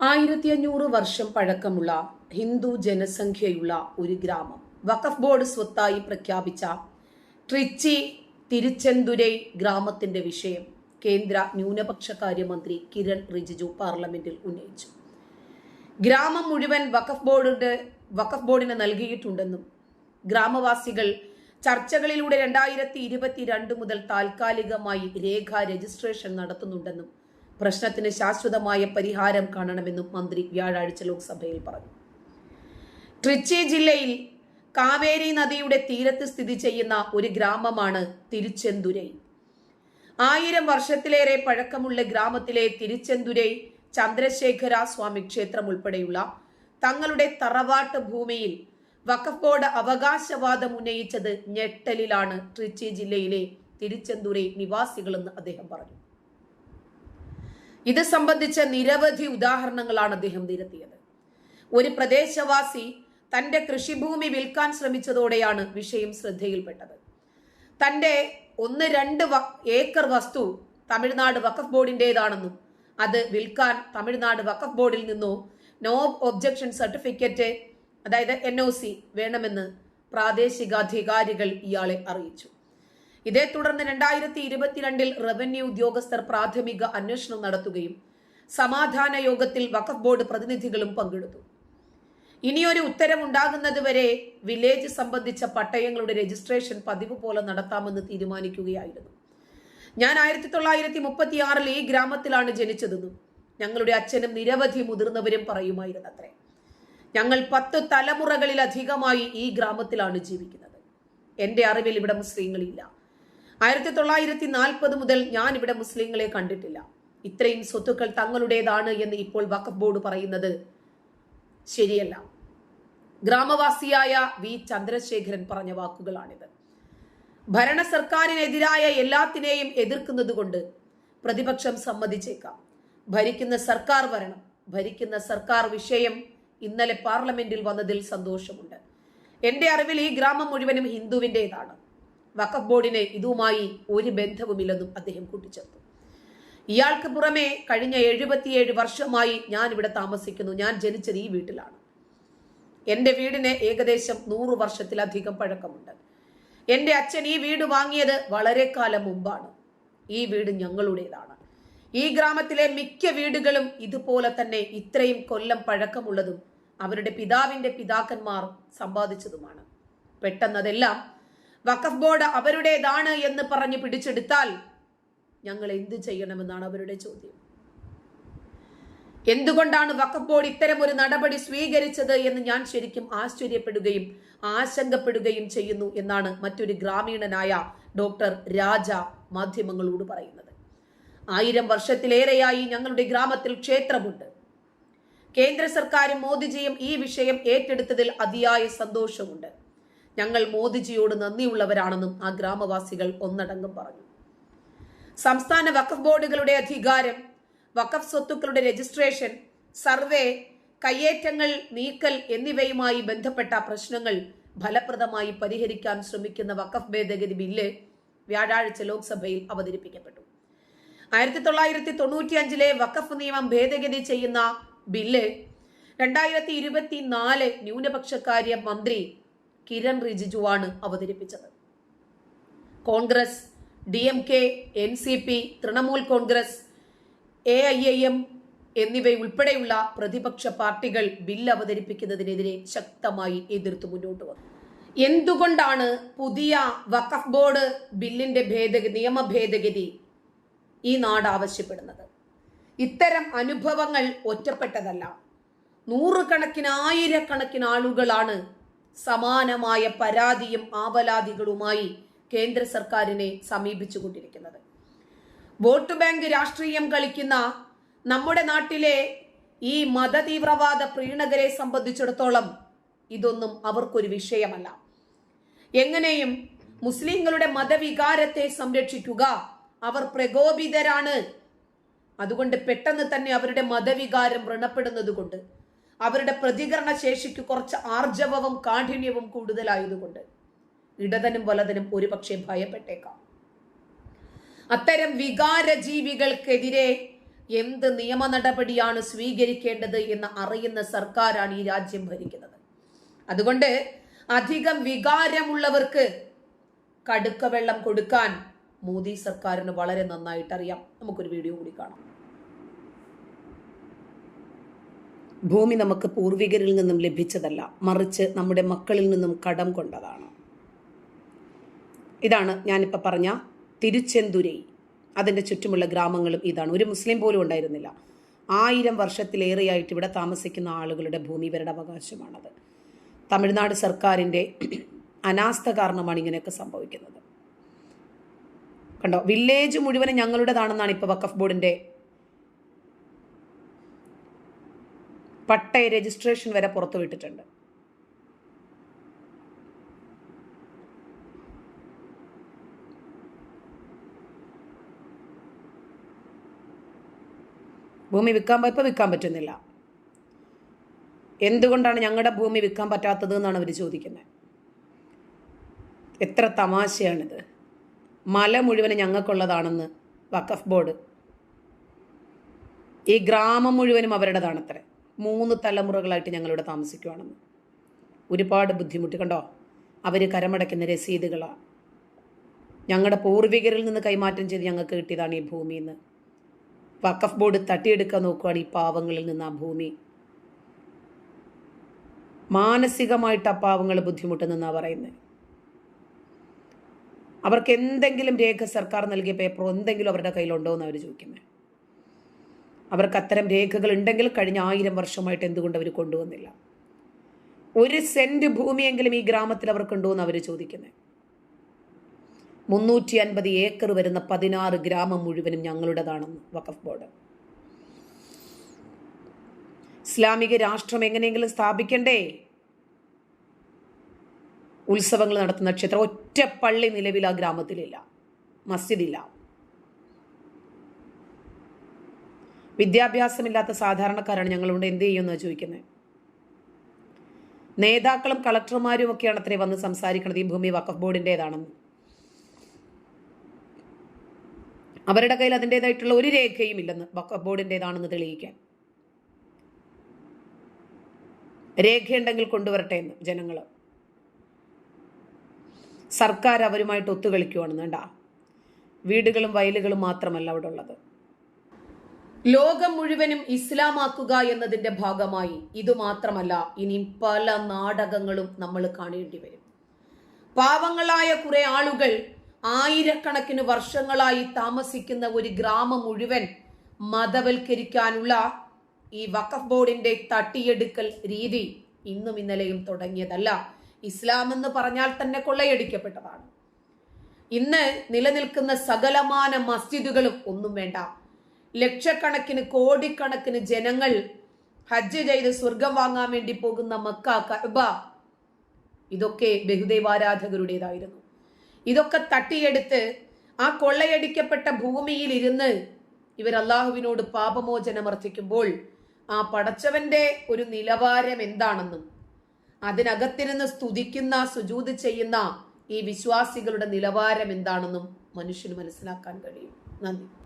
ആയിരത്തി അഞ്ഞൂറ് വർഷം പഴക്കമുള്ള ഹിന്ദു ജനസംഖ്യയുള്ള ഒരു ഗ്രാമം. വഖഫ് ബോർഡ് സ്വത്തായി പ്രഖ്യാപിച്ച ട്രിച്ചി തിരുച്ചെന്തുരൈ ഗ്രാമത്തിന്റെ വിഷയം കേന്ദ്ര ന്യൂനപക്ഷ കാര്യമന്ത്രി കിരൺ റിജിജു പാർലമെന്റിൽ ഉന്നയിച്ചു. ഗ്രാമം മുഴുവൻ വഖഫ് ബോർഡിന്റെ വഖഫ് ബോർഡിന് നൽകിയിട്ടുണ്ടെന്നും ഗ്രാമവാസികൾ ചർച്ചകളിലൂടെ രണ്ടായിരത്തി ഇരുപത്തിരണ്ട് മുതൽ താൽക്കാലികമായി രേഖ രജിസ്ട്രേഷൻ നടത്തുന്നുണ്ടെന്നും പ്രശ്നത്തിന് ശാശ്വതമായ പരിഹാരം കാണണമെന്നും മന്ത്രി വ്യാഴാഴ്ച ലോക്സഭയിൽ പറഞ്ഞു. ട്രിച്ചി ജില്ലയിൽ കാവേരി നദിയുടെ തീരത്ത് സ്ഥിതി ചെയ്യുന്ന ഒരു ഗ്രാമമാണ് തിരുച്ചെന്തുരൈ. ആയിരം വർഷത്തിലേറെ പഴക്കമുള്ള ഗ്രാമത്തിലെ തിരുച്ചെന്തുരൈ ചന്ദ്രശേഖര സ്വാമി ക്ഷേത്രം ഉൾപ്പെടെയുള്ള തങ്ങളുടെ തറവാട്ട് ഭൂമിയിൽ വഖഫ് ബോർഡ് അവകാശവാദം ഉന്നയിച്ചത് ഞെട്ടലിലാണ് ട്രിച്ചി ജില്ലയിലെ തിരുച്ചെന്തുരൈ നിവാസികളെന്ന് അദ്ദേഹം പറഞ്ഞു. ഇത് സംബന്ധിച്ച നിരവധി ഉദാഹരണങ്ങളാണ് അദ്ദേഹം നിരത്തിയത്. ഒരു പ്രദേശവാസി തന്റെ കൃഷിഭൂമി വിൽക്കാൻ ശ്രമിച്ചതോടെയാണ് വിഷയം ശ്രദ്ധയിൽപ്പെട്ടത്. തന്റെ ഒന്ന് രണ്ട് ഏക്കർ വസ്തു തമിഴ്നാട് വഖഫ് ബോർഡിന്റെതാണെന്നും അത് വിൽക്കാൻ തമിഴ്നാട് വഖഫ് ബോർഡിൽ നിന്നോ നോ ഒബ്ജക്ഷൻ സർട്ടിഫിക്കറ്റ് അതായത് എൻ വേണമെന്ന് പ്രാദേശികാധികാരികൾ ഇയാളെ അറിയിച്ചു. ഇതേ തുടർന്ന് രണ്ടായിരത്തി ഇരുപത്തിരണ്ടിൽ റവന്യൂ ഉദ്യോഗസ്ഥർ പ്രാഥമിക അന്വേഷണം നടത്തുകയും സമാധാന യോഗത്തിൽ വഖഫ് ബോർഡ് പ്രതിനിധികളും പങ്കെടുത്തു. ഇനിയൊരു ഉത്തരവുണ്ടാകുന്നത് വരെ വില്ലേജ് സംബന്ധിച്ച പട്ടയങ്ങളുടെ രജിസ്ട്രേഷൻ പതിവ് പോലെ നടത്താമെന്ന് തീരുമാനിക്കുകയായിരുന്നു. ഞാൻ ആയിരത്തി തൊള്ളായിരത്തി മുപ്പത്തി ആറിൽ ഈ ഗ്രാമത്തിലാണ് ജനിച്ചതെന്നും ഞങ്ങളുടെ അച്ഛനും നിരവധി മുതിർന്നവരും പറയുമായിരുന്നു അത്രേ ഞങ്ങൾ പത്ത് തലമുറകളിലധികമായി ഈ ഗ്രാമത്തിലാണ് ജീവിക്കുന്നത്. എന്റെ അറിവിൽ ഇവിടെ മുസ്ലിങ്ങളില്ല ആയിരത്തി തൊള്ളായിരത്തി നാൽപ്പത് മുതൽ ഞാൻ ഇവിടെ മുസ്ലിങ്ങളെ കണ്ടിട്ടില്ല. ഇത്രയും സ്വത്തുക്കൾ തങ്ങളുടേതാണ് എന്ന് ഇപ്പോൾ വഖഫ് ബോർഡ് പറയുന്നത് ശരിയല്ല. ഗ്രാമവാസിയായ വി. ചന്ദ്രശേഖരൻ പറഞ്ഞ വാക്കുകളാണിത്. ഭരണ സർക്കാരിനെതിരായ എല്ലാത്തിനെയും എതിർക്കുന്നത് കൊണ്ട് പ്രതിപക്ഷം സമ്മതിച്ചേക്കാം. ഭരിക്കുന്ന സർക്കാർ വരണം ഭരിക്കുന്ന സർക്കാർ വിഷയം ഇന്നലെ പാർലമെന്റിൽ വന്നതിൽ സന്തോഷമുണ്ട്. എന്റെ അറിവിൽ ഈ ഗ്രാമം മുഴുവനും ഹിന്ദുവിന്റെതാണ് വഖഫ് ബോർഡിന് ഇതുമായി ഒരു ബന്ധവുമില്ലെന്നും അദ്ദേഹം കൂട്ടിച്ചേർത്തു. ഇയാൾക്ക് പുറമെ കഴിഞ്ഞ എഴുപത്തിയേഴ് വർഷമായി ഞാൻ ഇവിടെ താമസിക്കുന്നു. ഞാൻ ജനിച്ചത് ഈ വീട്ടിലാണ്. എന്റെ വീടിന് ഏകദേശം നൂറ് വർഷത്തിലധികം പഴക്കമുണ്ട്. എന്റെ അച്ഛൻ ഈ വീട് വാങ്ങിയത് വളരെ കാലം മുമ്പാണ്. ഈ വീട് ഞങ്ങളുടേതാണ്. ഈ ഗ്രാമത്തിലെ മിക്ക വീടുകളും ഇതുപോലെ തന്നെ ഇത്രയും കൊല്ലം പഴക്കമുള്ളതും അവരുടെ പിതാവിന്റെ പിതാക്കന്മാർ സമ്പാദിച്ചതുമാണ്. പെട്ടെന്നതെല്ലാം വഖഫ് ബോർഡ് അവരുടേതാണ് എന്ന് പറഞ്ഞ് പിടിച്ചെടുത്താൽ ഞങ്ങൾ എന്ത് ചെയ്യണമെന്നാണ് അവരുടെ ചോദ്യം. എന്തുകൊണ്ടാണ് വഖഫ് ബോർഡ് ഇത്തരം ഒരു നടപടി സ്വീകരിച്ചത് എന്ന് ഞാൻ ശരിക്കും ആശ്ചര്യപ്പെടുകയും ആശങ്കപ്പെടുകയും ചെയ്യുന്നു എന്നാണ് മറ്റൊരു ഗ്രാമീണനായ ഡോക്ടർ രാജ മാധ്യമങ്ങളോട് പറയുന്നത്. ആയിരം വർഷത്തിലേറെയായി ഞങ്ങളുടെ ഗ്രാമത്തിൽ ക്ഷേത്രമുണ്ട്. കേന്ദ്ര സർക്കാരും മോദിജിയും ഈ വിഷയം ഏറ്റെടുത്തതിൽ അതിയായ സന്തോഷമുണ്ട്. ഞങ്ങൾ മോദിജിയോട് നന്ദിയുള്ളവരാണെന്നും ആ ഗ്രാമവാസികൾ ഒന്നടങ്കം പറഞ്ഞു. സംസ്ഥാന വഖഫ് ബോർഡുകളുടെ അധികാരം വഖഫ് സ്വത്തുക്കളുടെ രജിസ്ട്രേഷൻ സർവേ കയ്യേറ്റങ്ങൾ നീക്കൽ എന്നിവയുമായി ബന്ധപ്പെട്ട പ്രശ്നങ്ങൾ ഫലപ്രദമായി പരിഹരിക്കാൻ ശ്രമിക്കുന്ന വഖഫ് ഭേദഗതി ബില്ല് വ്യാഴാഴ്ച ലോക്സഭയിൽ അവതരിപ്പിക്കപ്പെട്ടു. ആയിരത്തി തൊള്ളായിരത്തി തൊണ്ണൂറ്റി അഞ്ചിലെ വഖഫ് നിയമം ഭേദഗതി ചെയ്യുന്ന ബില്ല് രണ്ടായിരത്തി ഇരുപത്തി നാല് ന്യൂനപക്ഷകാര്യ മന്ത്രി കിരൺ റിജിജുവാണ് അവതരിപ്പിച്ചത്. Congress D M K N C P Trinamool Congress A I I M എന്നിവയുൾപ്പെടെയുള്ള പ്രതിപക്ഷ പാർട്ടികൾ ബില്ല് അവതരിപ്പിക്കുന്നതിനെതിരെ ശക്തമായി എതിർത്തു മുന്നോട്ട് വന്നു. എന്തുകൊണ്ടാണ് പുതിയ വഖഫ് ബോർഡ് ബില്ലിന്റെ ഭേദഗതി നിയമ ഭേദഗതി ഈ നാട് ആവശ്യപ്പെടുന്നത്? ഇത്തരം അനുഭവങ്ങൾ ഒറ്റപ്പെട്ടതല്ല. നൂറുകണക്കിന് ആയിരക്കണക്കിന് ആളുകളാണ് സമാനമായ പരാതിയും ആവലാതികളുമായി കേന്ദ്ര സർക്കാരിനെ സമീപിച്ചുകൊണ്ടിരിക്കുന്നത്. വോട്ട് ബാങ്ക് രാഷ്ട്രീയം കളിക്കുന്ന നമ്മുടെ നാട്ടിലെ ഈ മതതീവ്രവാദ പ്രീണകരെ സംബന്ധിച്ചിടത്തോളം ഇതൊന്നും അവർക്കൊരു വിഷയമല്ല. എങ്ങനെയും മുസ്ലിങ്ങളുടെ മതവികാരത്തെ സംരക്ഷിക്കുക അവർ പ്രകോപിതരാണ്. അതുകൊണ്ട് പെട്ടെന്ന് തന്നെ അവരുടെ മതവികാരം വ്രണപ്പെടുന്നത് കൊണ്ട് അവരുടെ പ്രതികരണ ശേഷിക്ക് കുറച്ച് ആർജവവും കാഠിന്യവും കൂടുതലായതുകൊണ്ട് ഇടതനും വലതനും ഒരുപക്ഷെ ഭയപ്പെട്ടേക്കാം. അത്തരം വികാര ജീവികൾക്കെതിരെ എന്ത് നിയമ നടപടിയാണ് സ്വീകരിക്കേണ്ടത് എന്ന് അറിയുന്ന സർക്കാരാണ് ഈ രാജ്യം ഭരിക്കുന്നത്. അതുകൊണ്ട് അധികം വികാരമുള്ളവർക്ക് കടുക്ക വെള്ളം കൊടുക്കാൻ മോദി സർക്കാരിന് വളരെ നന്നായിട്ട് അറിയാം നമുക്കൊരു വീഡിയോ കൂടി കാണാം. ഭൂമി നമുക്ക് പൂർവികരിൽ നിന്നും ലഭിച്ചതല്ല മറിച്ച് നമ്മുടെ മക്കളിൽ നിന്നും കടം കൊണ്ടതാണ്. ഇതാണ് ഞാനിപ്പോൾ പറഞ്ഞ തിരുച്ചെന്തുരൈ. അതിന്റെ ചുറ്റുമുള്ള ഗ്രാമങ്ങളും ഇതാണ്. ഒരു മുസ്ലിം പോലും ഉണ്ടായിരുന്നില്ല. ആയിരം വർഷത്തിലേറെയായിട്ട് ഇവിടെ താമസിക്കുന്ന ആളുകളുടെ ഭൂമി ഇവരുടെ അവകാശമാണത്. തമിഴ്നാട് സർക്കാരിന്റെ അനാസ്ഥ കാരണമാണ് ഇങ്ങനെയൊക്കെ സംഭവിക്കുന്നത്. കണ്ടോ? വില്ലേജ് മുഴുവനും ഞങ്ങളുടേതാണെന്നാണ് ഇപ്പോൾ വക്കഫ് ബോർഡിന്റെ പട്ടയ രജിസ്ട്രേഷൻ വരെ പുറത്തുവിട്ടിട്ടുണ്ട് ഭൂമി വിൽക്കാൻ ഇപ്പോൾ വിൽക്കാൻ പറ്റുന്നില്ല. എന്തുകൊണ്ടാണ് ഞങ്ങളുടെ ഭൂമി വിൽക്കാൻ പറ്റാത്തത് എന്നാണ് അവർ ചോദിക്കുന്നത്. എത്ര തമാശയാണിത്. മല മുഴുവനും ഞങ്ങൾക്കുള്ളതാണെന്ന് വഖഫ് ബോർഡ്. ഈ ഗ്രാമം മുഴുവനും അവരുടേതാണത്രേ. മൂന്ന് തലമുറകളായിട്ട് ഞങ്ങളിവിടെ താമസിക്കുവാണെന്ന് ഒരുപാട് ബുദ്ധിമുട്ട് കണ്ടോ? അവർ കരമടയ്ക്കുന്ന രസീതുകളാണ് ഞങ്ങളുടെ പൂർവികരിൽ നിന്ന് കൈമാറ്റം ചെയ്ത് ഞങ്ങൾക്ക് കിട്ടിയതാണ് ഈ ഭൂമി എന്ന് വക്കഫ് ബോർഡ് തട്ടിയെടുക്കാൻ നോക്കുകയാണ് ഈ പാവങ്ങളിൽ നിന്ന് ആ ഭൂമി. മാനസികമായിട്ട് ആ പാവങ്ങൾ ബുദ്ധിമുട്ടുന്നെന്നാണ് പറയുന്നത് അവർക്ക് എന്തെങ്കിലും രേഖ സർക്കാർ നൽകിയ പേപ്പറോ എന്തെങ്കിലും അവരുടെ കയ്യിലുണ്ടോ എന്ന് ചോദിക്കുന്നത് അവർക്ക് അത്തരം രേഖകൾ ഉണ്ടെങ്കിൽ കഴിഞ്ഞ ആയിരം വർഷമായിട്ട് എന്തുകൊണ്ട് അവർ കൊണ്ടുവന്നില്ല? ഒരു സെന്റ് ഭൂമിയെങ്കിലും ഈ ഗ്രാമത്തിൽ അവർക്കുണ്ടോ എന്ന് അവർ ചോദിക്കുന്നത് മുന്നൂറ്റി അൻപത് ഏക്കർ വരുന്ന പതിനാറ് ഗ്രാമം മുഴുവനും ഞങ്ങളുടേതാണെന്ന് വഖഫ് ബോർഡ്. ഇസ്ലാമിക രാഷ്ട്രം എങ്ങനെയെങ്കിലും സ്ഥാപിക്കണ്ടേ? ഉത്സവങ്ങൾ നടത്തുന്ന ക്ഷേത്രം ഒറ്റ പള്ളി നിലവിൽ ആ ഗ്രാമത്തിലില്ല. മസ്ജിദില്ല. വിദ്യാഭ്യാസമില്ലാത്ത സാധാരണക്കാരാണ് ഞങ്ങളോട് എന്ത് ചെയ്യുമെന്ന് ചോദിക്കുന്നത് നേതാക്കളും കളക്ടർമാരും ഒക്കെയാണ് അത്രേ വന്ന് സംസാരിക്കുന്നത് ഈ ഭൂമി വഖഫ് ബോർഡിന്റെതാണെന്ന് അവരുടെ കയ്യിൽ അതിന്റെതായിട്ടുള്ള ഒരു രേഖയും ഇല്ലെന്ന് വഖഫ് ബോർഡിന്റെതാണെന്ന് തെളിയിക്കാൻ. രേഖയുണ്ടെങ്കിൽ കൊണ്ടുവരട്ടെ എന്ന് ജനങ്ങൾ സർക്കാർ അവരുമായിട്ട് ഒത്തുകളിക്കുവാണെന്ന് വേണ്ട വീടുകളും വയലുകളും മാത്രമല്ല അവിടെ ഉള്ളത് ലോകം മുഴുവനും ഇസ്ലാമാക്കുക എന്നതിന്റെ ഭാഗമായി ഇതുമാത്രമല്ല ഇനി പല നാടകങ്ങളും നമ്മൾ കാണേണ്ടി വരും. പാവങ്ങളായ കുറെ ആളുകൾ ആയിരക്കണക്കിന് വർഷങ്ങളായി താമസിക്കുന്ന ഒരു ഗ്രാമം മുഴുവൻ മതവൽക്കരിക്കാനുള്ള ഈ വഖഫ് ബോർഡിന്റെ തട്ടിയെടുക്കൽ രീതി ഇന്നും ഇന്നലെയും തുടങ്ങിയതല്ല. ഇസ്ലാം എന്ന് പറഞ്ഞാൽ തന്നെ കൊള്ളയടിക്കപ്പെട്ടതാണ്. ഇന്ന് നിലനിൽക്കുന്ന സകലമാന മസ്ജിദുകളും ഒന്നും വേണ്ട. ലക്ഷക്കണക്കിന് കോടിക്കണക്കിന് ജനങ്ങൾ ഹജ്ജ് ചെയ്ത് സ്വർഗം വാങ്ങാൻ വേണ്ടി പോകുന്ന മക്ക കഅബ. ഇതൊക്കെ ബഹുദൈവാരാധകരുടേതായിരുന്നു. ഇതൊക്കെ തട്ടിയെടുത്ത് ആ കൊള്ളയടിക്കപ്പെട്ട ഭൂമിയിൽ ഇരുന്ന് ഇവർ അള്ളാഹുവിനോട് പാപമോചനം അർത്ഥിക്കുമ്പോൾ ആ പടച്ചവന്റെ ഒരു നിലവാരം എന്താണെന്നും അതിനകത്തിരുന്ന് സ്തുതിക്കുന്ന സുജൂത് ചെയ്യുന്ന ഈ വിശ്വാസികളുടെ നിലവാരം എന്താണെന്നും മനുഷ്യന് മനസ്സിലാക്കാൻ കഴിയും. നന്ദി.